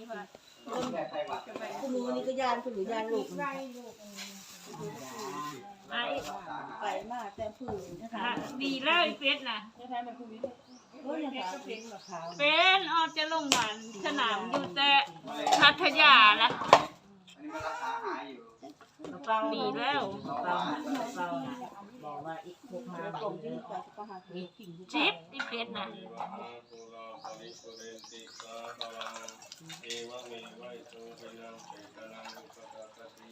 นี่ว่าคุณรู้นี่ก็ยานคุณรู้ยานลูกไล่ลูกไอ้ไปมากแต่ผืนนะคะดีแล้วไอ้เป็ดนะเป็นออกจะลงมาลสนามอยู่แต่พัทยาละมีแล้ว บอกว่าอีกพวกมาผมที่ไปก็หาที่กินชิปไอ้เป็ดน่ะเอวเมวัยโสภยังเปตนังอุปกปติ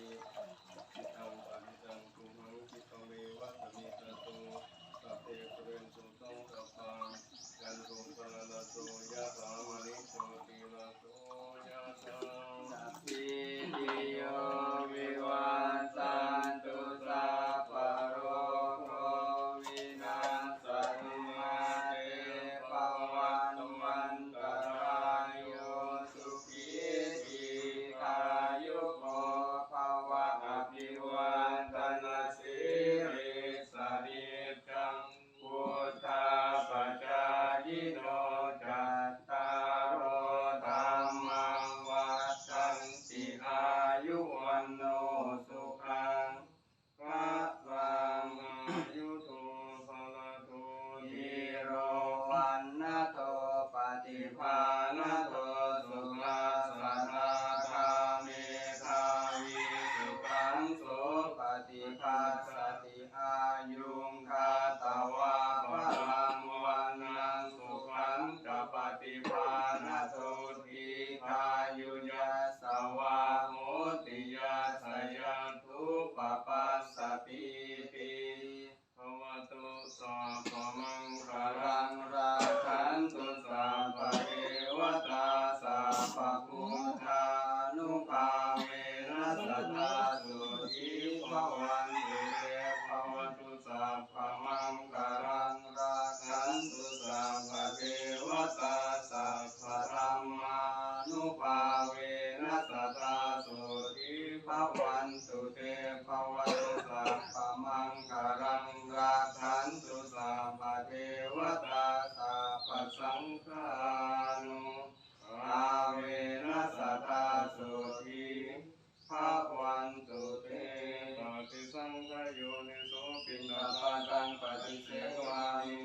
อิเสวามิ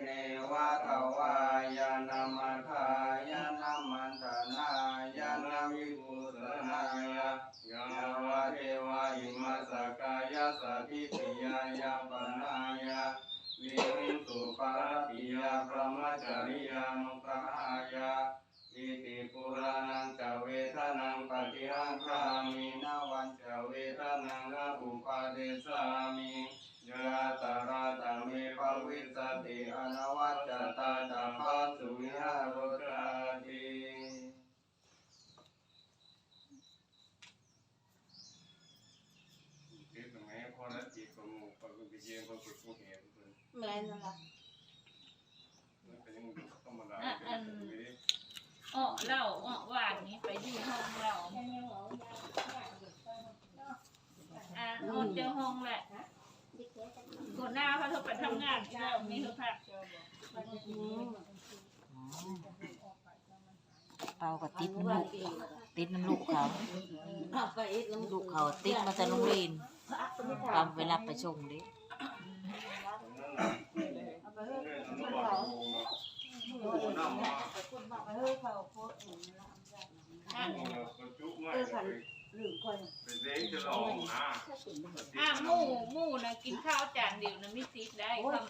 เนวะวายานามัทายานามันตนายานาวิปุสนายายาวะเทวาอิมาสกายาสติปิยายาปนายาวิริสุปาปิยาพระมจริยานุปหายาอิติปุรานังจเวทนังปฏิหังคามินาวันจเวทนังละอุปาเดสามิยะตาราตามิภวิสติ อนวัจจตาตาปัสสุวิหารตาติ ติดตรงไหนพอแล้วจิตของหมู่ปฏิปิเยนของสุขเห็นเพิ่น แม่นั่นล่ะ มันเป็นยังธรรมดา อะ เป็ อั น น อย่างนี้ อ้อเหล่าอ้อหวานนี้ไปอยู่ห้องเราอ่าออกเจอห้องแหละ ก่อนหน้าเขาเธอไปทำงานที่เรามีเธอพักเปากับติดน้ำลูกติดน้ำลูกเขาเอาไปอีกแล้วลูกเขาติดมาแต่โรงเรียนตามเวลาไปส่งเดิเออขาโคตรอุ่น ละอะโงเนาะคนจุไม่เออไปพันหรือคนเป็นเด็กจะลองนะอะหมูหมูนะกินข้าวจานเดียวนะไม่ซีดได้เขา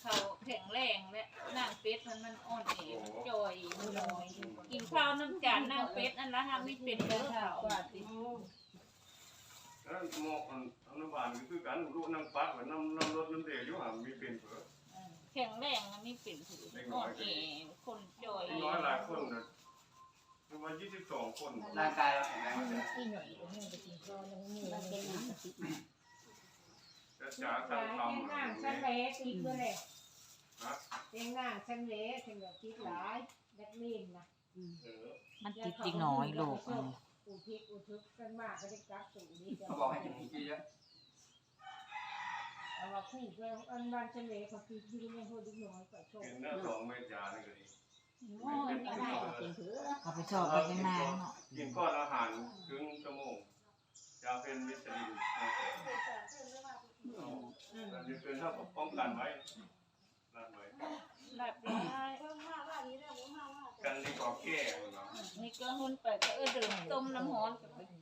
เขาแข็งแรงและนั่งเป็ดมันมันอ่อนเองจอยมันน้อยกินข้าวน้ำจานนั่งเป็ดอันละห้าไม่เป็นเด้อเขาแล้วหมอกอนุบาลก็คือกันลูกนั่งปักกับน้ำน้ำรถน้ำเดือดอยู่ห่างมีเป็นเผือแข็งแรงนะไม่เป็นถืออ่อนเองคนจอยน้อยหลายคนนะประ มาณยี่สิบสองคนร่างกายเราแข็งแรงเลยจะจ๋าตั้งคำนั่งสันเลติดด้วยเลยเตียงนั่งสันเลถึงแบบติดหลายแบดมินนะเออมันติดจริงน้อยลูกอืมอุทิศอุทึกกันมากก็ได้กลับสู่นี้เขาบอกให้กินเยอะเอาว่าคู่เพื่อนอันบ้านสันเลเขาคือยืนในหัวดิ้งน้อยไปโชว์กินเนื้อสองเม็ดยานี่ก็ดีโอ้ยนี่ได้กินเถอะเอา ไปชอบไปกันมาเนาะกินก้อนอาหารครึ่งชั่วโมงยาเป็นวิตามินอันนี้เป็นเท่ากับป้องกันไว้นั่นไว้หลับได้กันดีกว่าแก้เนาะนี่ก็หุ่นไปก็เออดื่มต้มน้ำฮ้อน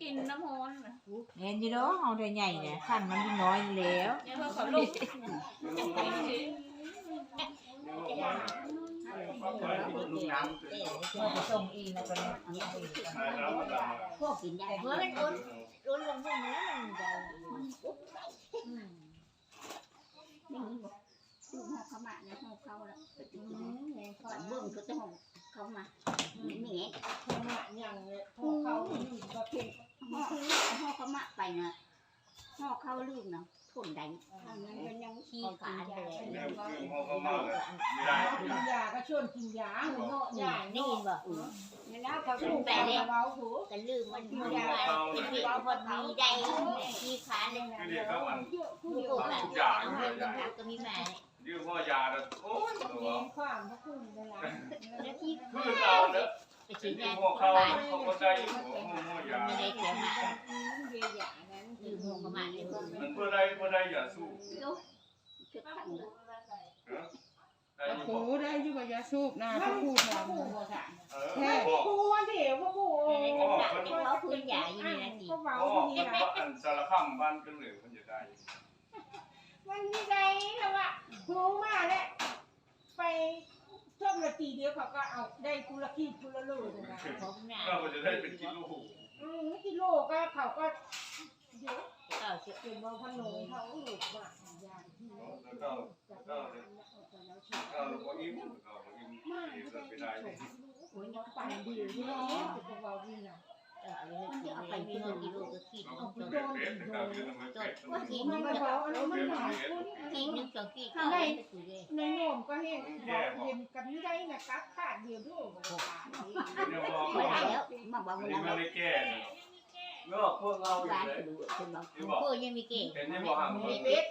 กินน้ำฮ้อนนะเห็นอยู่เนาะเอาได้ใหญ่เนี่ยขั้นมันน้อยแล้วเนี่ยพอเขาลุกนี่ลูก มันนี่ลูกมันเอเป็นเราไปส่งอีกนะตอนนี้ใช่น้ำมันดำมาพวกกินยาเมื่อมันอนอนลงพวกนี้มันจะนี่บอกดูหอกเขามาเนี่ยหอกเขาแล้วฝันเบื้องเขาจะหอกเขามานี่แง่ขนาอย่างเนี่ยพวกเขาอยู่ประเภทหอกหอกเขามาไปนะหอกเขาลืมนะ ทนได้ทางนั้นมันยังขี้ขาดเลยเนี่ยคือห้องเขามาเลยไม่ได้กินยาก็ชวนกินยาหัวเนาะยาได้ยินบ่อืมนี่นะเขาถูกแต่เบาหูก็ลืมมันมันว่าเป็นเด็กคนมีได้ขี้ขาดเลยนะคือเรียกเขามันเยอะผู้ลูเดียวกหลานมันก็มีแม่ยืมพ่อยาแล้วโอ้ยตัวเลี้ยงความพระคุณเวลาแล้วที่คือเราเนี่ยไปเป็ฉีนดที่ยาพวกเขาบ้านเขาก็ได้หัวหัวยาไม่ได้เสี ยมาเบียยานั้นลืมหัวกระมาเลยมันเพื่อได้เพื่อได้อย่าสู้ลูกชุดขังเลยได้อยู่โอ้ได้อยู่กับยาสูบนะพระครูทำเออแม่บอกกูเดี๋ยวพวกกูในกระดาษที่เขาพื้นใหญ่อยู่นี่นะสิก็เบาพ่อทีมันนะว่าอันสารคามบ้านกันเหลือมันจะได้มันมีใจแล้วอะครูมาแล้วไปชอบละตีเดียวเขาก็เอาได้กุละขีดกุละโลเลยนะผมน่ะก็มันจะได้เป็นกิโลอืมกิโลก็เขาก็ เยอะก็เชื่อเป็นว่าพนมเขาหลุดว่าอย่างที่แล้วก็แล้วก็ก็ลูกอิ่มก็อิ่มมากอิ่มไม่ไปได้ได้โอ้ยยังปั่นดีอยู่แล้วจะเบาดีนะเออมันจะเอาไปกิโลกิโลก็ขีดเอาไปโดนโดนโดนจดว่าขีดมันึนงไม่จะเบาอันนี้มันหนาคุณขีดนึงสองขีดเขาไม่ถือเลยในโนมก็เห็นเห็นกันไม่ได้นะกัดขาดเดียวด้วยเนี่ยบอกไม่ได้แล้วมาบอกอันว่านี้ไม่ได้แก้ เนาะพวกเราอยู่ร้านเลยดูคนบอกพวกยังมีเก่งเห็นนี่บอกห่างมีเเป็ด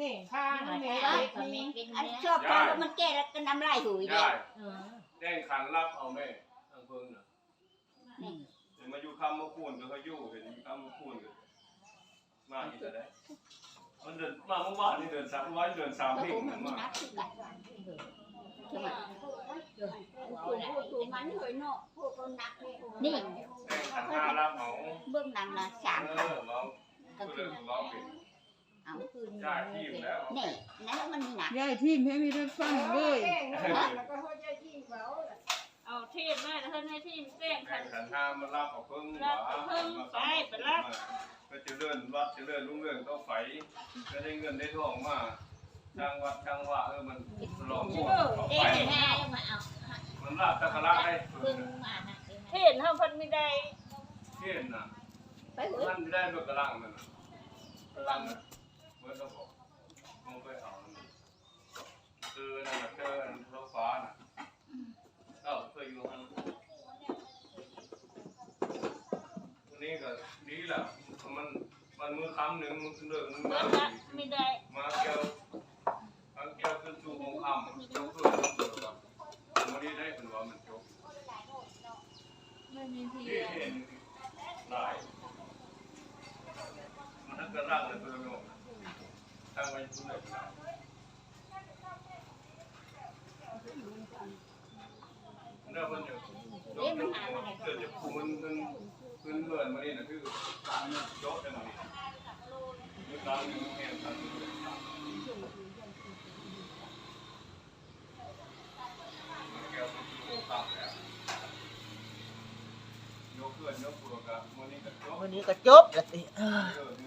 นี่ข้างแม่ก็มีอันชอบเพรามันแก่แล้วก็น้ำลายหูยเดียได้แจ้งขันรับเอาแม่ทางเพิ่งน่ะนี่เห็นมาอยู่คำมาคูนก็เขาอยู่เห็นอยู่คำมาคูนก็มาอีกแล้วได้มันเดินมาเมื่อวานนี่เดินสามร้อยเดินสามก็เพลผงมมันไม่มานับคือกันใช่ไหม นี่ขันห้ารับเอาเบื้องหลังนะสามเอพันอเราก็เลยเราเป็นเอาคืนญาติที่อยู่แล้วนี่นั่นมันหนัก ยายทีมให้ม่ได้ฟังเลยแล้วก็เขาจะยิงเขาเอาเทศมาแล้วให้ที่แป้งแจ้ขังนขันห้ามารับเอาเพิ่งก็จะเลื่อนวัดจะเลื่อนรุ่งเรื่องต้องไฟก็ได้เงินได้ทองมา จ้างวัดจ้างว่าเออมันหลอกเเอาด็ไปกแม่มาเอามันลาบตะกระได้เพิ่งมานะเทศเฮาเพิ่นไม่ได้เทียนน่ะไปเฮ้ยมันไม่ได้ด้วยกระลังมันกระลังน่ะเมื่อเราบอกมองไปเอาคือนั่นน่ะคือรถฟ้าน่ะเอ้าเคยอยู่ฮันวันนี้ก็ดีแหละมันมันมือค้ำหนึ่งมือเลิกมือเพิ่มานละไม่ได้มาเกี่ยว เกี่ยวขึ้นสู่ของคำเจ้าเพื่อนเกิดกับวันนี้ได้เป็นว่ามันจบไม่มีทีที่เห็นหลายมันทั้งกระรังเลยตัวโยมตั้งไว้ทุกเลยเรื่องมันจะเกิดจะคูมันมันขึ้นเบิร์นมานี่นะคือโจ๊กจังนี่มีกลางมีแห้งกันแก้วมันคือตับแล้วยกเพื่อนยก ตัว